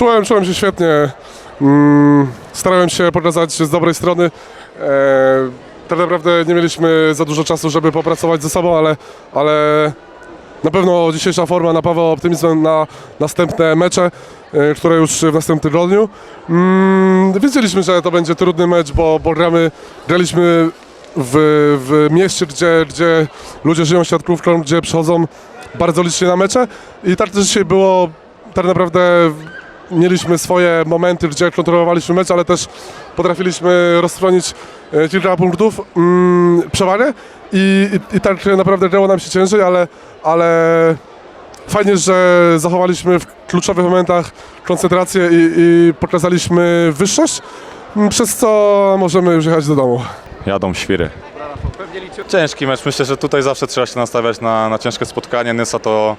Czułem, czułem się świetnie. Mm, starałem się pokazać z dobrej strony. E, tak naprawdę nie mieliśmy za dużo czasu, żeby popracować ze sobą, ale, ale na pewno dzisiejsza forma napawa optymizmem na następne mecze, e, które już w następnym tygodniu. Mm, wiedzieliśmy, że to będzie trudny mecz, bo, bo gramy, graliśmy w, w mieście, gdzie, gdzie ludzie żyją siatkówką, gdzie przychodzą bardzo licznie na mecze i tak też dzisiaj było tak naprawdę mieliśmy swoje momenty, gdzie kontrolowaliśmy mecz, ale też potrafiliśmy rozstronić e, kilka punktów mm, przewagę i, i, i tak naprawdę grało nam się ciężej, ale, ale fajnie, że zachowaliśmy w kluczowych momentach koncentrację i, i pokazaliśmy wyższość, m, przez co możemy już jechać do domu. Jadą świry. Ciężki mecz. Myślę, że tutaj zawsze trzeba się nastawiać na, na ciężkie spotkanie. Nysa to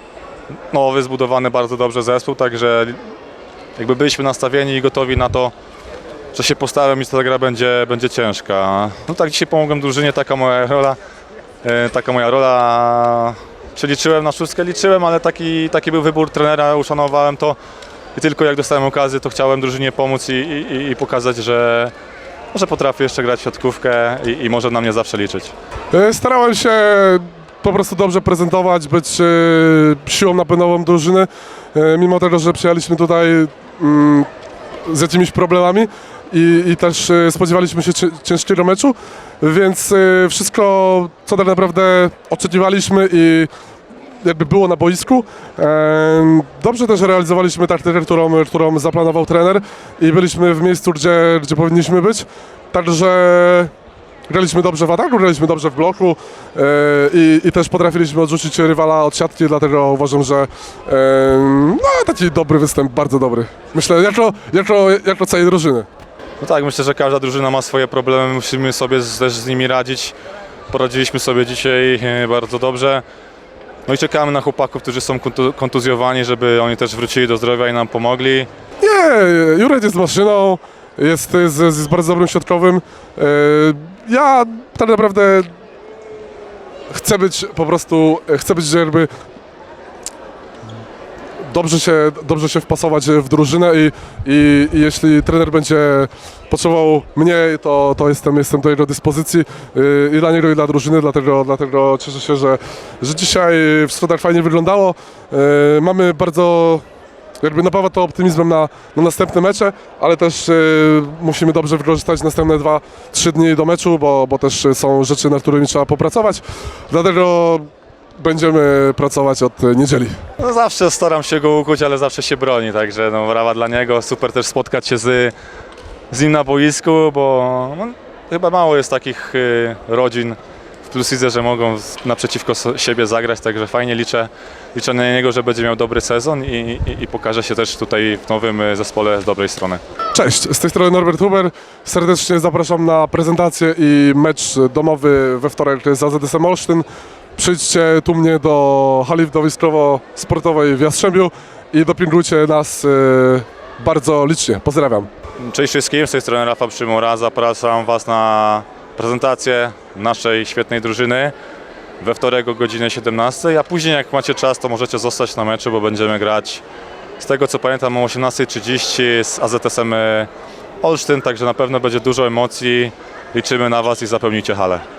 nowy, zbudowany bardzo dobrze zespół, także jakby byliśmy nastawieni i gotowi na to, że się postawiam i ta gra będzie, będzie ciężka. No tak, dzisiaj pomogłem drużynie, taka moja rola. E, taka moja rola. Czy liczyłem na szóstkę? Liczyłem, ale taki, taki był wybór trenera, uszanowałem to. I tylko jak dostałem okazję, to chciałem drużynie pomóc i, i, i pokazać, że, że potrafię jeszcze grać w siatkówkę i, i może na mnie zawsze liczyć. E, Starałem się po prostu dobrze prezentować, być e, siłą napędową drużyny, mimo tego, że przyjechaliśmy tutaj z jakimiś problemami i, i też e, spodziewaliśmy się ciężkiego meczu, więc e, wszystko, co tak naprawdę oczekiwaliśmy i jakby było na boisku. Em, Dobrze też realizowaliśmy taktykę, którą, którą zaplanował trener i byliśmy w miejscu, gdzie, gdzie powinniśmy być. Także graliśmy dobrze w ataku, graliśmy dobrze w bloku e, i, też potrafiliśmy odrzucić rywala od siatki, dlatego uważam, że em, no, taki dobry występ, bardzo dobry. Myślę, jako, jako, jako całej drużyny. No tak, myślę, że każda drużyna ma swoje problemy, musimy sobie z, też z nimi radzić. Poradziliśmy sobie dzisiaj e, bardzo dobrze. No i czekamy na chłopaków, którzy są kontu- kontuzjowani, żeby oni też wrócili do zdrowia i nam pomogli. Nie, Jurek jest maszyną, jest, jest, jest bardzo dobrym środkowym. E, Ja tak naprawdę chcę być po prostu, chcę być jakby dobrze się, dobrze się wpasować w drużynę i, i, i jeśli trener będzie potrzebował mnie, to, to jestem, jestem do jego dyspozycji yy, i dla niego i dla drużyny, dlatego, dlatego cieszę się, że, że dzisiaj w Schodach fajnie wyglądało. Yy, Mamy bardzo jakby napawa to optymizmem na, na następne mecze, ale też y, musimy dobrze wykorzystać następne 2-3 dni do meczu, bo, bo też są rzeczy, nad którymi trzeba popracować. Dlatego będziemy pracować od niedzieli. No zawsze staram się go ukuć, ale zawsze się broni, także no brawa dla niego. Super też spotkać się z, z nim na boisku, bo no, chyba mało jest takich y, rodzin Plus Lidze, że mogą naprzeciwko siebie zagrać, także fajnie liczę, liczę na niego, że będzie miał dobry sezon i, i, i pokaże się też tutaj w nowym y, zespole z dobrej strony. Cześć, z tej strony Norbert Huber. Serdecznie zapraszam na prezentację i mecz domowy we wtorek z AZS Olsztyn. Przyjdźcie tu mnie do hali widowiskowo-sportowej w Jastrzębiu i dopingujcie nas y, bardzo licznie. Pozdrawiam. Cześć wszystkim, z tej strony Rafa Przymura. Zapraszam Was na prezentację naszej świetnej drużyny we wtorek o godzinie 17, a później jak macie czas, to możecie zostać na meczu, bo będziemy grać z tego co pamiętam o 18.30 z AZS-em Olsztyn, także na pewno będzie dużo emocji. Liczymy na Was i zapełnicie halę.